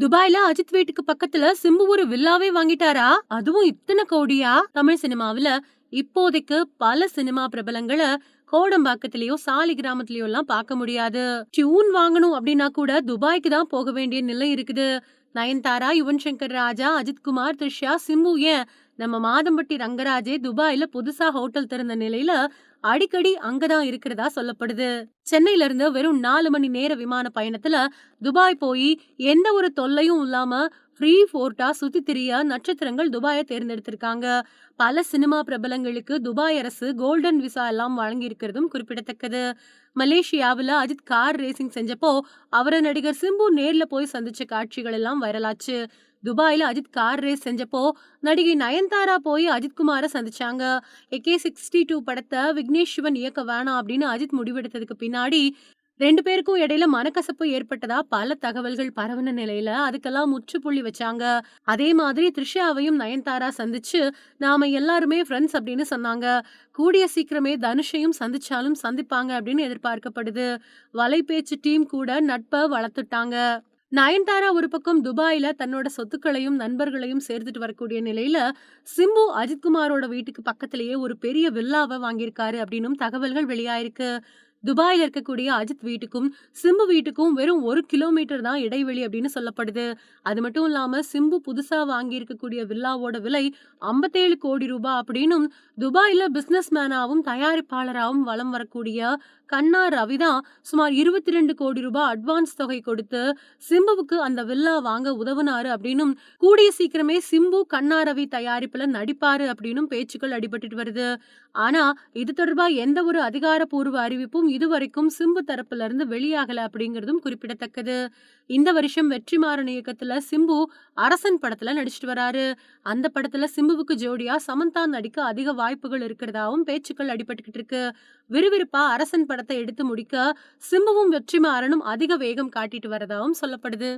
துபாய்ல அஜித் வீட்டுக்கு பக்கத்துல சிம்பு ஒரு வில்லாவே வாங்கிட்டாரா? அதுவும் இத்தனை கோடியா? தமிழ் சினிமாவுல இப்போதைக்கு பல சினிமா பிரபலங்களை கோடம்பாக்கத்திலயோ சாலி கிராமத்திலயோ எல்லாம் பார்க்க முடியாது. டியூன் வாங்கணும் அப்படின்னா கூட துபாய்க்கு தான் போக வேண்டிய நிலை இருக்குது. நயன்தாரா யுவன் சங்கர் ராஜா அஜித் குமார் த்ரிஷா சிம்பு ஏன் நம்ம மாதம்பட்டி ரங்கராஜே துபாயில புதுசா ஹோட்டல் திறந்த நிலையில அடிக்கடி அங்கதான் இருக்கிறதா சொல்லப்படுது. சென்னையில இருந்து வெறும் நாலு மணி நேர விமான பயணத்துல துபாய் போய் எந்த ஒரு தொல்லையும் இல்லாம ஃப்ரீ ஃபோர்ட்டா சுத்தி திரிய நட்சத்திரங்கள் துபாயை தேர்ந்தெடுத்திருக்காங்க. பல சினிமா பிரபலங்களுக்கு துபாய் அரசு கோல்டன் விசா எல்லாம் வழங்கி இருக்கிறதும் குறிப்பிடத்தக்கது. மலேசியாவுல அஜித் கார் ரேசிங் செஞ்சப்போ அவரை நடிகர் சிம்பு நேர்ல போய் சந்திச்ச காட்சிகள் எல்லாம் வைரலாச்சு. துபாயில் அஜித் கார் ரேஸ் செஞ்சப்போ நடிகை நயன்தாரா போய் அஜித்குமாரை சந்திச்சாங்க. ஏகே சிக்ஸ்டி டூ படத்தை விக்னேஷ் சிவன் இயக்க வேணாம் அப்படின்னு அஜித் முடிவெடுத்ததுக்கு பின்னாடி ரெண்டு பேருக்கும் இடையில மனக்கசப்பு ஏற்பட்டதா பல தகவல்கள் பரவன நிலையில அதுக்கெல்லாம் முற்றுப்புள்ளி வச்சாங்க. அதே மாதிரி த்ரிஷாவையும் நயன்தாரா சந்திச்சு நாம எல்லாருமே ஃப்ரெண்ட்ஸ் அப்படின்னு சொன்னாங்க. கூடிய சீக்கிரமே தனுஷையும் சந்திச்சாலும் சந்திப்பாங்க அப்படின்னு எதிர்பார்க்கப்படுது. வலைபேச்சு டீம் கூட நட்பை வளர்த்துட்டாங்க. நயன்தாரா ஒரு பக்கம் துபாயில தன்னோட சொத்துக்களையும் நண்பர்களையும் சேர்த்துட்டு வரக்கூடிய நிலையில சிம்பு அஜித்குமாரோட வீட்டுக்கு பக்கத்திலேயே ஒரு பெரிய வில்லாவை வாங்கியிருக்காரு அப்படின்னும் தகவல்கள் வெளியாயிருக்கு. துபாயில் இருக்கக்கூடிய அஜித் வீட்டுக்கும் சிம்பு வீட்டுக்கும் வெறும் ஒரு கிலோமீட்டர் தான் இடைவெளி அப்படின்னு சொல்லப்படுது. அது மட்டும் இல்லாம சிம்பு புதுசா வாங்கி இருக்கக்கூடிய வில்லாவோட விலை ஐம்பத்தேழு கோடி ரூபாய் அப்படின்னும் துபாயில் பிசினஸ் மேனாவும் தயாரிப்பாளராகவும் வலம் வரக்கூடிய கண்ணா ரவி தான் சுமார் இருபத்தி ரெண்டு கோடி ரூபாய் அட்வான்ஸ் தொகை கொடுத்து சிம்புவுக்கு அந்த வில்லா வாங்க உதவுனாரு அப்படின்னும் கூடிய சீக்கிரமே சிம்பு கண்ணா ரவி தயாரிப்புல நடிப்பாரு அப்படின்னும் பேச்சுக்கள் அடிபட்டுட்டு வருது. ஆனா இது தொடர்பா எந்த ஒரு அதிகாரப்பூர்வ அறிவிப்பும் இதுவரைக்கும் சிம்பு தரப்புல இருந்து வெளியாகல அப்படிங்கறதும் குறிப்பிடத்தக்கது. இந்த வருஷம் வெற்றிமாறன் இயக்கத்துல சிம்பு அரசன் படத்துல நடிச்சிட்டு வராரு. அந்த படத்துல சிம்புவுக்கு ஜோடியா சமந்தா நடிக்க அதிக வாய்ப்புகள் இருக்கிறதாவும் பேச்சுக்கள் அடிபட்டுக்கிட்டு இருக்கு. விறுவிறுப்பா அரசன் படத்தை எடுத்து முடிக்க சிம்புவும் வெற்றிமாறனும் அதிக வேகம் காட்டிட்டு வரதாவும் சொல்லப்படுது.